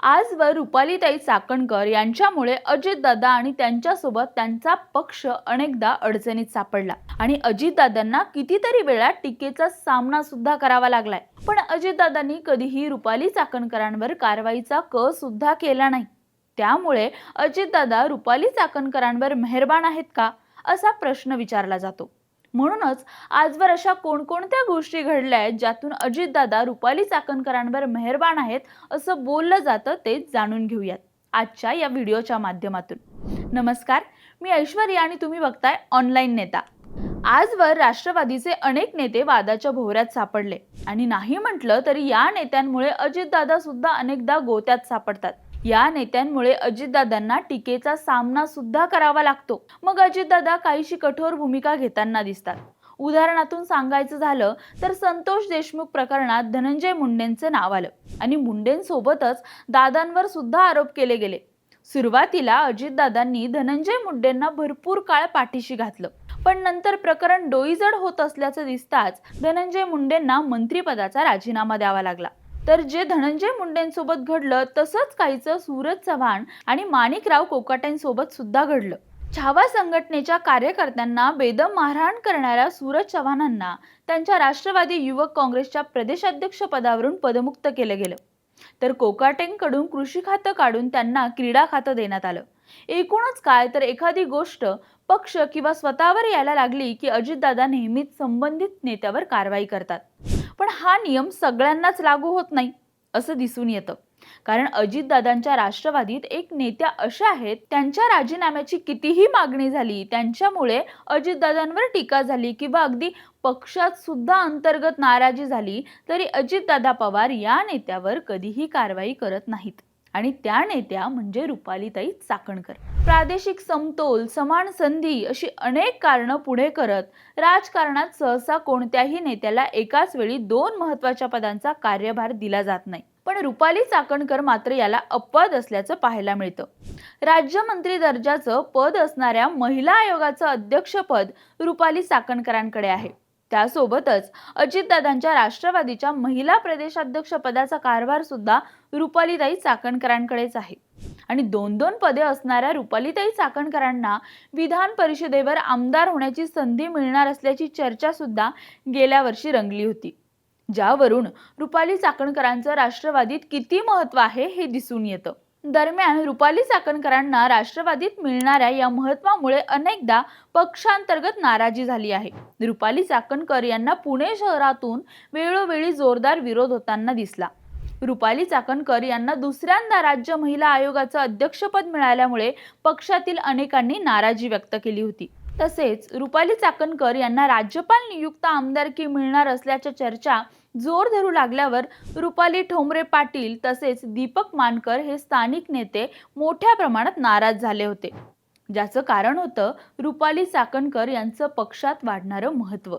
आजवर रुपालीताई चाकणकर यांच्यामुळे अजितदादा आणि त्यांच्यासोबत त्यांचा पक्ष अनेकदा अडचणीत सापडला. आणि अजितदादांना कितीतरी वेळा टीकेचा सामना सुद्धा करावा लागलाय. पण अजितदादांनी कधीही रुपाली चाकणकरांवर कारवाईचा क सुद्धा केला नाही. त्यामुळे अजितदादा रुपाली चाकणकरांवर मेहरबान आहेत का? असा प्रश्न विचारला जातो. म्हणूनच आजवर अशा कोणकोणत्या गोष्टी घडल्या आहेत ज्यातून अजितदादा रुपाली चाकणकरांवर मेहरबान आहेत असं बोललं जातं ते जाणून घेऊयात आजच्या या व्हिडिओच्या माध्यमातून. नमस्कार मी ऐश्वर्या आणि तुम्ही बघताय ऑनलाईन नेता. आजवर राष्ट्रवादीचे अनेक नेते वादाच्या भोवऱ्यात सापडले आणि नाही म्हटलं तरी या नेत्यांमुळे अजितदादा सुद्धा अनेकदा गोत्यात सापडतात. या नेत्यांमुळे अजितदादांना टीकेचा सामना सुद्धा करावा लागतो. मग अजितदादा काहीशी कठोर भूमिका घेताना दिसतात. उदाहरणातून सांगायचं झालं तर संतोष देशमुख प्रकरणात धनंजय मुंडेंचं नाव आलं. आणि मुंडेंसोबतच दादांवर सुद्धा आरोप केले गेले. सुरुवातीला अजितदादांनी धनंजय मुंडेंना भरपूर काळ पाठीशी घातलं. पण नंतर प्रकरण डोईजड होत असल्याचं दिसताच धनंजय मुंडेंना मंत्रिपदाचा राजीनामा द्यावा लागला. तर जे धनंजय मुंडेंसोबत घडलं तसंच काहीचं सूरज चव्हाण आणि माणिकराव कोकाटेंसोबत सुद्धा घडलं. छावा संघटनेच्या कार्यकर्त्यांना बेदम मारहाण करणाऱ्या सूरज चव्हाणांना त्यांच्या राष्ट्रवादी युवक काँग्रेसच्या प्रदेशाध्यक्ष पदावरून पदमुक्त केलं गेलं. तर कोकाटेंकडून कृषी खातं काढून त्यांना क्रीडा खातं देण्यात आलं. एकूणच काय तर एखादी गोष्ट पक्ष किंवा स्वतःवर यायला लागली की अजितदादा नेहमीच संबंधित नेत्यावर कारवाई करतात. पण हा नियम सगळ्यांनाच लागू होत नाही असं दिसून येतं. कारण अजितदादांच्या राष्ट्रवादीत एक नेत्या अशा आहेत त्यांच्या राजीनाम्याची कितीही मागणी झाली त्यांच्यामुळे अजितदादांवर टीका झाली किंवा अगदी पक्षात सुद्धा अंतर्गत नाराजी झाली तरी अजितदादा पवार या नेत्यावर कधीही कारवाई करत नाहीत. आणि त्या नेत्या म्हणजे रुपालीताई चाकणकर. प्रादेशिक समतोल समान संधी अशी अनेक कारणं पुढे करत राजकारणात सहसा कोणत्याही नेत्याला एकाच वेळी दोन महत्त्वाच्या पदांचा कार्यभार दिला जात नाही. पण रुपाली चाकणकर मात्र याला अपवाद असल्याचं पाहायला मिळतं. राज्यमंत्री दर्जाचं पद असणाऱ्या महिला आयोगाचं अध्यक्षपद रुपाली चाकणकरांकडे आहे. त्यासोबतच अजितदादांच्या राष्ट्रवादीच्या महिला प्रदेशाध्यक्ष पदाचा कारभार सुद्धा रुपालीताई चाकणकरांकडेच आहे. आणि दोन दोन पदे असणाऱ्या रुपालीताई चाकणकरांना विधान परिषदेवर आमदार होण्याची संधी मिळणार असल्याची चर्चा सुद्धा गेल्या वर्षी रंगली होती. ज्यावरून रुपाली चाकणकरांचं राष्ट्रवादीत किती महत्त्व आहे हे दिसून येतं. दरम्यान रुपाली चाकणकरांना राष्ट्रवादीत मिळणाऱ्या या महत्वामुळे अनेकदा पक्षांतर्गत नाराजी झाली आहे. रुपाली चाकणकर यांना पुणे शहरातून वेळोवेळी जोरदार विरोध होताना दिसला. रुपाली चाकणकर यांना दुसऱ्यांदा राज्य महिला आयोगाचं अध्यक्षपद मिळाल्यामुळे पक्षातील अनेकांनी नाराजी व्यक्त केली होती. तसेच रुपाली चाकणकर यांना राज्यपाल नियुक्त आमदारकी मिळणार असल्याच्या चर्चा जोर धरू लागल्यावर रुपाली ठोंबरे पाटील तसेच दीपक मानकर हे स्थानिक नेते मोठ्या प्रमाणात नाराज झाले होते. ज्याचं कारण होतं रुपाली चाकणकर यांचं पक्षात वाढणारं महत्त्व.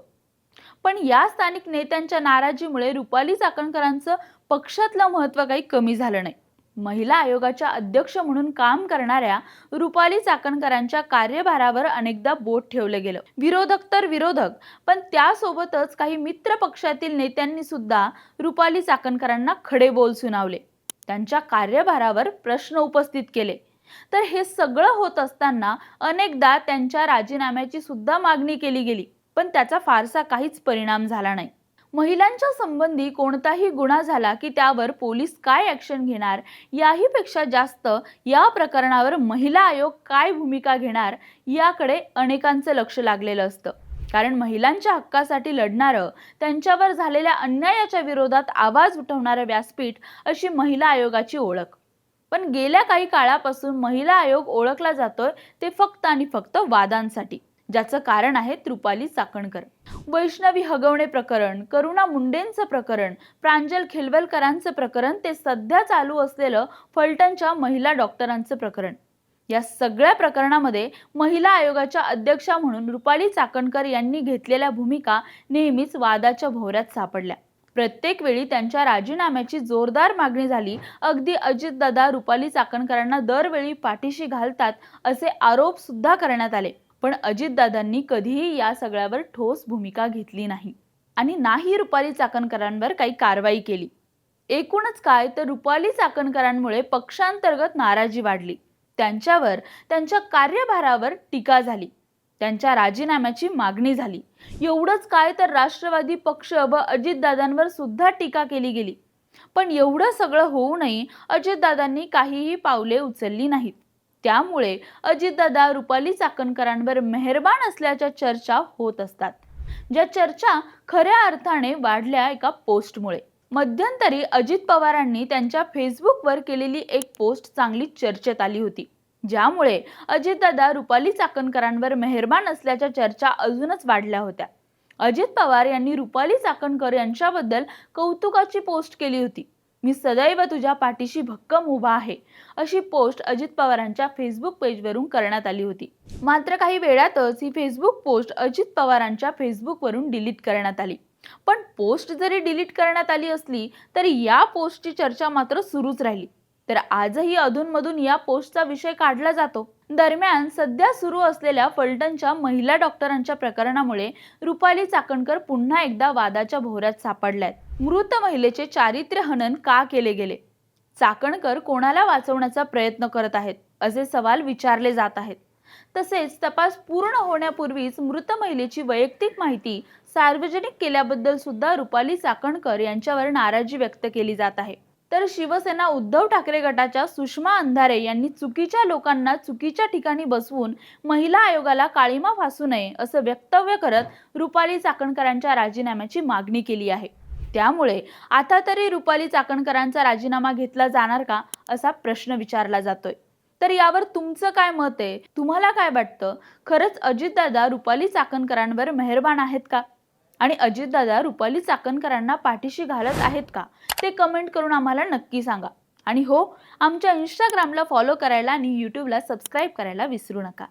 पण या स्थानिक नेत्यांच्या नाराजीमुळे रुपाली चाकणकरांचं पक्षातलं महत्त्व काही कमी झालं नाही. महिला आयोगाच्या अध्यक्ष म्हणून काम करणाऱ्या रुपाली चाकणकरांच्या कार्यभारावर अनेकदा बोट ठेवलं गेलं. विरोधक तर विरोधक पण त्यासोबतच काही मित्र पक्षातील नेत्यांनी सुद्धा रुपाली चाकणकरांना खडे बोल सुनावले. त्यांच्या कार्यभारावर प्रश्न उपस्थित केले. तर हे सगळं होत असताना अनेकदा त्यांच्या राजीनाम्याची सुद्धा मागणी केली गेली पण त्याचा फारसा काहीच परिणाम झाला नाही. महिलांच्या संबंधी कोणताही गुन्हा झाला की त्यावर पोलीस काय ॲक्शन घेणार? याहीपेक्षा जास्त या प्रकरणावर महिला आयोग काय भूमिका घेणार? याकडे अनेकांचं लक्ष लागलेलं असतं. कारण महिलांच्या हक्कासाठी लढणारं त्यांच्यावर झालेल्या अन्यायाच्या विरोधात आवाज उठवणारं व्यासपीठ अशी महिला आयोगाची ओळख. पण गेल्या काही काळापासून महिला आयोग ओळखला जातोय ते फक्त आणि फक्त वादांसाठी. ज्याचं कारण आहे रुपाली चाकणकर. वैष्णवी हगवणे प्रकरण करुणा मुंडेंचं प्रकरण प्रांजल खिलवलकरांचं प्रकरण ते सध्या चालू असलेलं फलटणच्या महिला डॉक्टरांचं प्रकरण. या सगळ्या प्रकरणामध्ये महिला आयोगाच्या अध्यक्षा म्हणून रुपाली चाकणकर यांनी घेतलेल्या भूमिका नेहमीच वादाच्या भोवऱ्यात सापडल्या. प्रत्येक वेळी त्यांच्या राजीनाम्याची जोरदार मागणी झाली अगदी अजितदादा रुपाली चाकणकरांना दरवेळी पाठीशी घालतात असे आरोप सुद्धा करण्यात आले. पण अजितदादांनी कधीही या सगळ्यावर ठोस भूमिका घेतली नाही. आणि नाही रुपाली चाकणकरांवर काही कारवाई केली. एकूणच काय तर रुपाली चाकणकरांमुळे पक्षांतर्गत नाराजी वाढली. त्यांच्यावर त्यांच्या कार्यभारावर टीका झाली. त्यांच्या राजीनाम्याची मागणी झाली. एवढंच काय तर राष्ट्रवादी पक्ष व अजितदादांवर सुद्धा टीका केली गेली. पण एवढं सगळं होऊनही अजितदादांनी काहीही पावले उचलली नाहीत. त्यामुळे अजितदादा रुपाली चाकणकरांवर मेहरबान असल्याच्या चर्चा होत असतात. ज्या चर्चा खऱ्या अर्थाने वाढल्या एका पोस्टमुळे. मध्यंतरी अजित पवारांनी त्यांच्या फेसबुकवर केलेली एक पोस्ट चांगली चर्चेत आली होती. ज्यामुळे अजितदादा रुपाली चाकणकरांवर मेहरबान असल्याच्या चर्चा अजूनच वाढल्या होत्या. अजित पवार यांनी रुपाली चाकणकर यांच्याबद्दल कौतुकाची पोस्ट केली होती. मी सदैव तुझ्या पाठीशी भक्कम उभा आहे अशी पोस्ट अजित पवारांच्या फेसबुक पेजवरून करण्यात आली होती. मात्र काही वेळातच ही फेसबुक पोस्ट अजित पवारांच्या फेसबुकवरून डिलीट करण्यात आली. पण पोस्ट जरी डिलीट करण्यात आली असली तरी या पोस्टची चर्चा मात्र सुरूच राहिली. तर आजही अधूनमधून या पोस्टचा विषय काढला जातो. दरम्यान सध्या सुरू असलेल्या फलटणच्या महिला डॉक्टरांच्या प्रकरणामुळे रुपाली चाकणकर पुन्हा एकदा वादाच्या भोवऱ्यात सापडल्यात. मृत महिलेचे चारित्र्य हनन का केले गेले? चाकणकर कोणाला वाचवण्याचा प्रयत्न करत आहेत? असे सवाल विचारले जात आहेत. तसेच तपास पूर्ण होण्यापूर्वीच मृत महिलेची वैयक्तिक माहिती सार्वजनिक केल्याबद्दल सुद्धा रुपाली चाकणकर यांच्यावर नाराजी व्यक्त केली जात आहे. तर शिवसेना उद्धव ठाकरे गटाच्या सुषमा अंधारे यांनी चुकीच्या लोकांना चुकीच्या ठिकाणी बसवून महिला आयोगाला काळीमा फासू नये असं वक्तव्य करत रुपाली चाकणकरांच्या राजीनाम्याची मागणी केली आहे. त्यामुळे आता तरी रुपाली चाकणकरांचा राजीनामा घेतला जाणार का असा प्रश्न विचारला जातोय. तर यावर तुमचं काय मत आहे? तुम्हाला काय वाटतं? खरंच अजितदादा रुपाली चाकणकरांवर मेहरबान आहेत का? आणि अजितदादा रुपाली चाकणकरांना पाठीशी घालत आहेत का? ते कमेंट करून आम्हाला नक्की सांगा. आणि हो आमच्या इंस्टाग्रामला फॉलो करायला आणि यूट्यूबला सबस्क्राईब करायला विसरू नका.